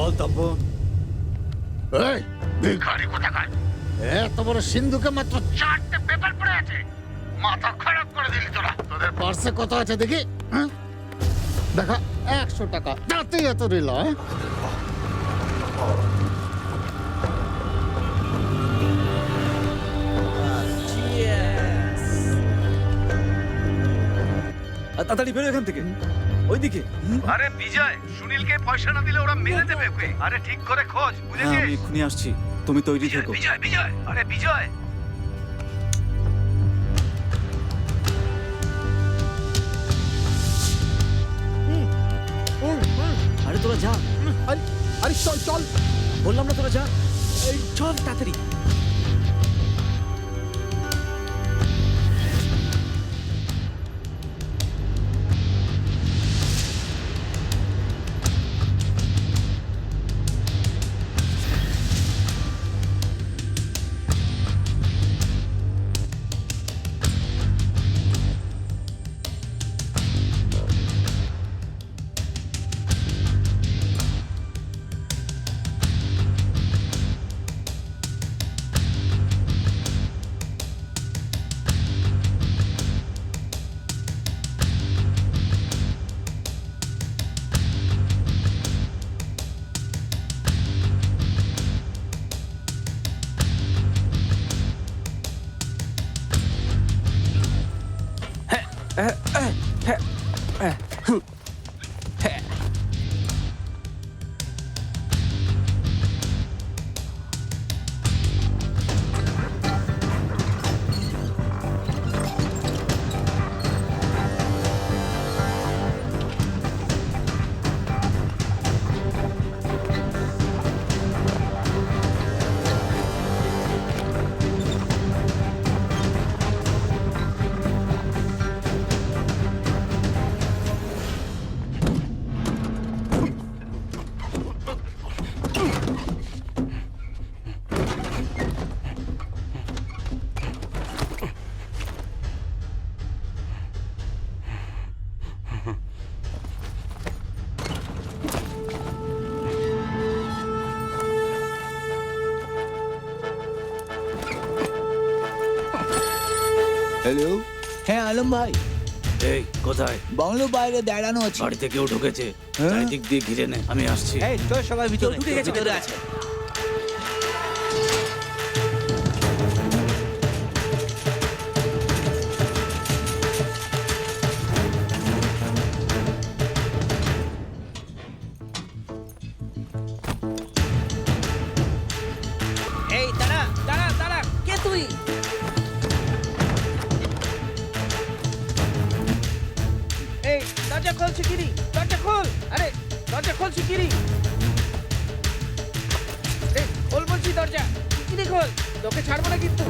বল তপন এই ভিখারি কোথাকার? এত বড় সিন্ধুকে মাত্র চারটে পেপার পড়ে আছে। মাথা খারাপ করে দিলি তোরা। তোদের পার্সে কত আছে দেখি হ্যাঁ? দেখা একশো টাকা। তাতেই এত রিল হ্যাঁ? আর তাড়াতাড়ি বেরো এখান থেকে। ওইদিকে। আরে বিজয় সুনীলকে পয়সা না দিলে ওরা মেরে দেবে ওকে। আরে ঠিক করে খোঁজ হ্যাঁ বুঝেছিস আমি এক্ষুনি আসছি। তুমি তৈরি থেকো। বিজয় বিজয় আরে বিজয়। আরে তোরা যা। আরে আরে চল চল। বললাম না তোরা যা। এই চল তাড়াতাড়ি। Uh, হ্যালো হ্যাঁ আলম ভাই। এই কোথায়? বাংলো বাইরে দাঁড়ানো আছে। বাড়িতে কেউ ঢুকেছে। হ্যাঁ? চারিদিক দিয়ে ঘিরে নে আমি আসছি। এই তো সবাই ভিতরে। ঢুকে গেছে, ভিতরে আছে। খোল বলছি দরজা। শিগগিরি খোল তোকে ছাড়বো না কিন্তু।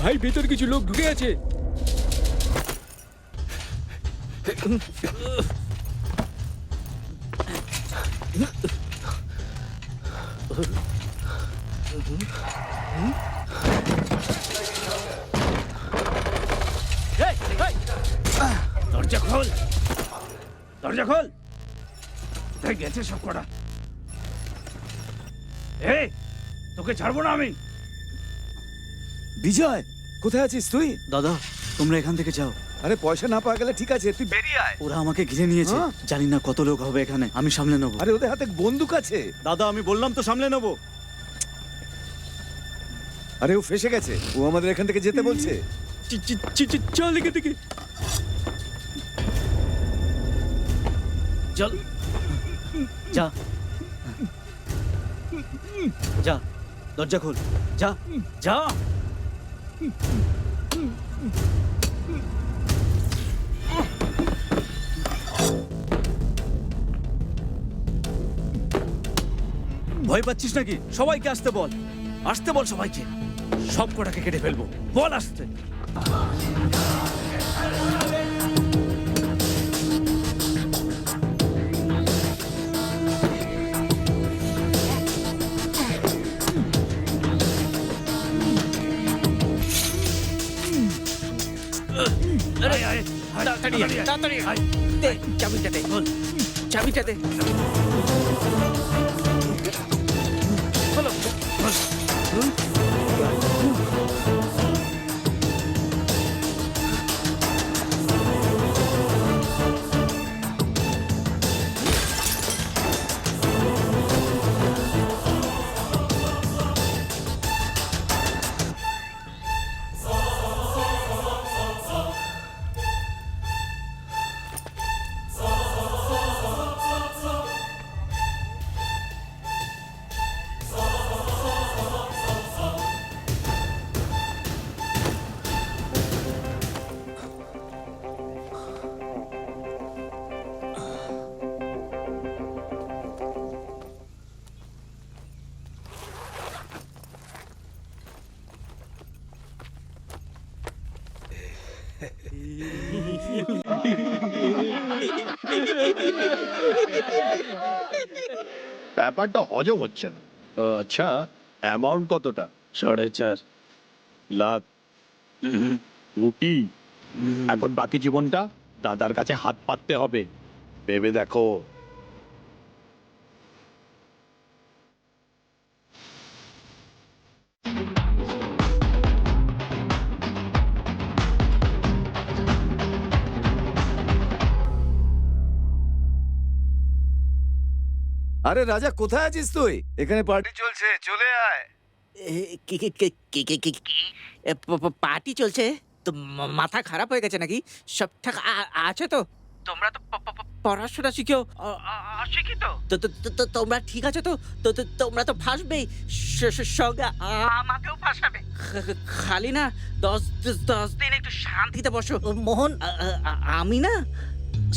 ভাই ভেতর কিছু লোক ঢুকে আছে। দরজা খোল। দরজা খোল। কোথায় গেছে সব কটা? এই তোকে ছাড়বো না আমি। বিজয় কোথায় আছিস তুই? দাদা তোমরা এখান থেকে যাও। আরে পয়সা না পাওয়া গেলে ঠিক আছে তুই বেরিয়ে আয়। ওরা আমাকে ঘিরে নিয়েছে। হ্যাঁ? জানি না কত লোক হবে এখানে আমি সামলে নেব। আরে ওদের হাতে বন্দুক আছে। দাদা আমি বললাম তো সামলে নেব। আরে ও ফেসে গেছে। ও আমাদের এখান থেকে যেতে বলছে। চি- চি- চি- চি- চল এখান থেকে। চল। যা। যা। দরজা খোল। যা। যা। ভয় পাচ্ছিস নাকি? সবাইকে আসতে বল। আসতে বল সবাইকে। সব কটাকে কেটে ফেলব। বল আসতে। はいはいはい。Tata ni, tata ni. Te, cabita te, cabita te. ব্যাপারটা হজম হচ্ছে না। আচ্ছা। অ্যামাউন্ট কতটা? সাড়ে চার। লাখ। রুটি। এখন বাকি জীবনটা দাদার কাছে হাত পাততে হবে। ভেবে দেখো। আরে রাজা কোথায় আছিস তুই? এখানে পার্টি চলছে চলে আয়। কি কি কি কি কি কি পার্টি চলছে? তো মাথা খারাপ হয়ে গেছে নাকি? সব ঠিক আছে তো? তোমরা তো পড়াশোনা শিখেও অশিক্ষিত তো তো- তো- তো তোমরা ঠিক আছে তো? তো তো- তোমরা তো ফাঁসবেই। সঙ্গে আমাকেও ফাঁসাবে। খালি না দশ দশ- দিন একটু শান্তিতে বসো। মোহন আমি না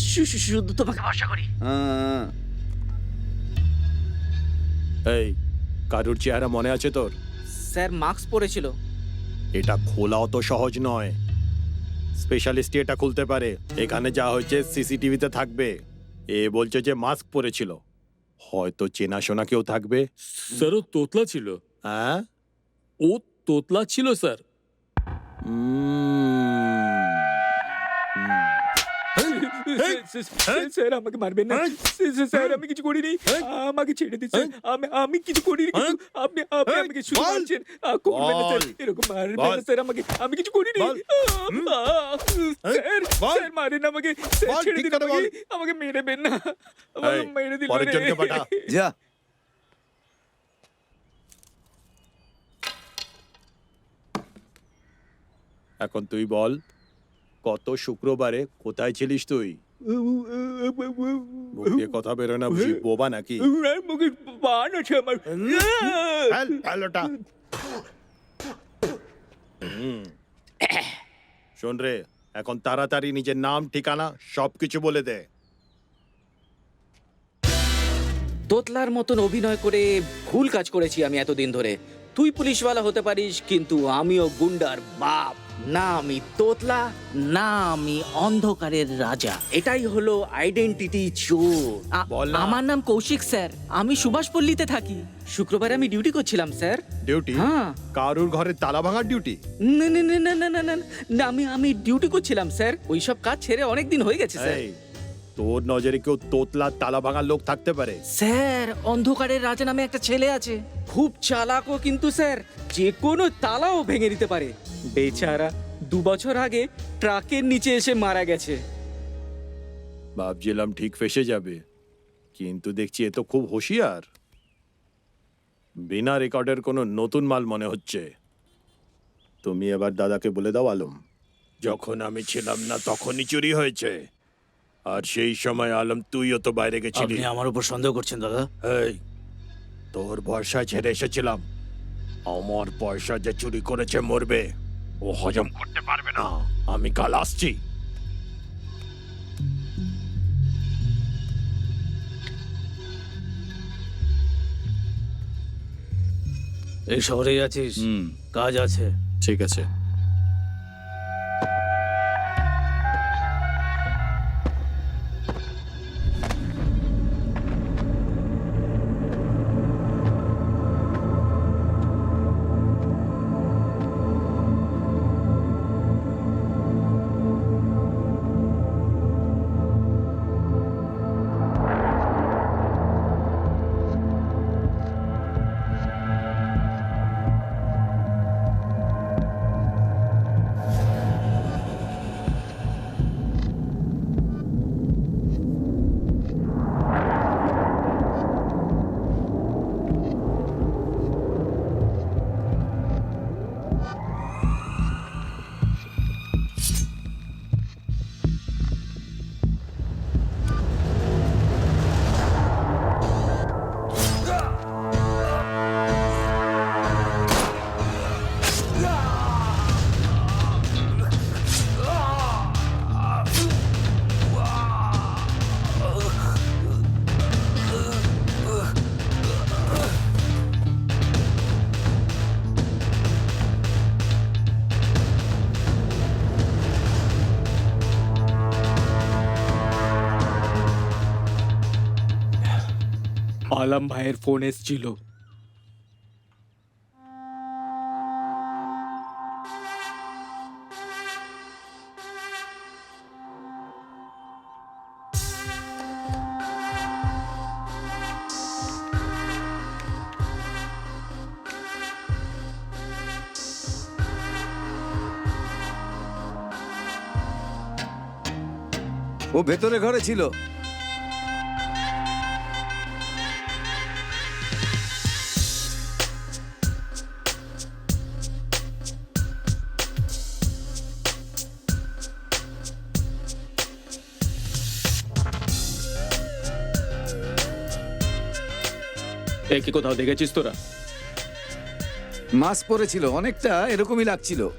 শু- শু- শুধু তোমাকে ভরসা করি এই কারুর চেহারা মনে আছে তোর? স্যার মাস্ক পরেছিল। এটা খোলা অত সহজ নয়। স্পেশালিস্ট এটা খুলতে পারে। এখানে যা হয়েছে সিসিটিভিতে থাকবে। এ বলছে যে মাস্ক পরেছিল। হয়তো চেনাশোনা কেউ থাকবে? স্যার ও তোতলা ছিল। হ্যাঁ? ও তোতলা ছিল স্যার। স্যার, স্যার আমাকে মারবেন না স্যার, আমি কিছু করিনি আমাকে ছেড়ে দিন আমি আমি কিছু করিনি আপনি আপনি আমাকে শুধু মারছেন করবেন না স্যার এরকম মারবেন না স্যার আমাকে আমি কিছু করিনি স্যার স্যার মারেন আমাকে স্যার ছেড়ে দিন আমাকে। আমাকে মেরে দেন না আমাকে মেরে দিল পরের যা এখন তুই বল। কত শুক্রবারে কোথায় ছিলিস তুই? মুখ দিয়ে কথা বেরোয় না বুঝি বোবা নাকি? মুখে বান আছে আমার ফেল, ফেল ওটা। হুম। শোন রে এখন তাড়াতাড়ি নিজের নাম ঠিকানা সবকিছু বলে দে। তোতলার মতন অভিনয় করে ভুল কাজ করেছি আমি এতদিন ধরে। তুই পুলিশওয়ালা হতে পারিস কিন্তু আমিও গুন্ডার বাপ। না আমি তোতলা না আমি অন্ধকারের রাজা। এটাই হলো আইডেন্টিটি চোর আ- বল না। আমার নাম কৌশিক স্যার। আমি সুভাষ সুভাষপল্লীতে থাকি। শুক্রবারে আমি ডিউটি করছিলাম স্যার। ডিউটি হ্যাঁ। কারুর ঘরে তালা ভাঙার ডিউটি না না না না না না না না আমি আমি ডিউটি করছিলাম স্যার। ওইসব কাজ ছেড়ে অনেক দিন হয়ে গেছে স্যার। এই তোর নজরে কেউ তোতলা তালা ভাঙার লোক থাকতে পারে? স্যার অন্ধকারের রাজা নামে একটা ছেলে আছে। খুব চালাকও কিন্তু স্যার। যে কোনো তালাও ভেঙে দিতে পারে। বেচারা দু বছর আগে ট্রাকের নিচে এসে মারা গেছে। ভাবছিলাম ঠিক ফেসে যাবে কিন্তু দেখছি এ তো খুব হুঁশিয়ার। বিনা রেকর্ডের কোনো নতুন মাল মনে হচ্ছে। তুমি এবার দাদাকে বলে দাও আলম। যখন আমি ছিলাম না তখনই চুরি হয়েছে। আর সেই সময় আলম তুইও তো বাইরে গেছিলি। আপনি আমার উপর সন্দেহ করছেন দাদা? এই তোর ভরসা ছেড়ে এসেছিলাম। আমার পয়সা যে চুরি করেছে মরবে। ও হজম করতে পারবে না। আমি কাল আসছি। এই শহরেই আছিস? কাজ আছে। ঠিক আছে। আলাম ভাইয়ের ফোন এসছিল। ও ভেতরে ঘরে ছিল। একে কোথাও দেখেছিস তোরা? মাস্ক পরেছিল অনেকটা এরকমই লাগছিল।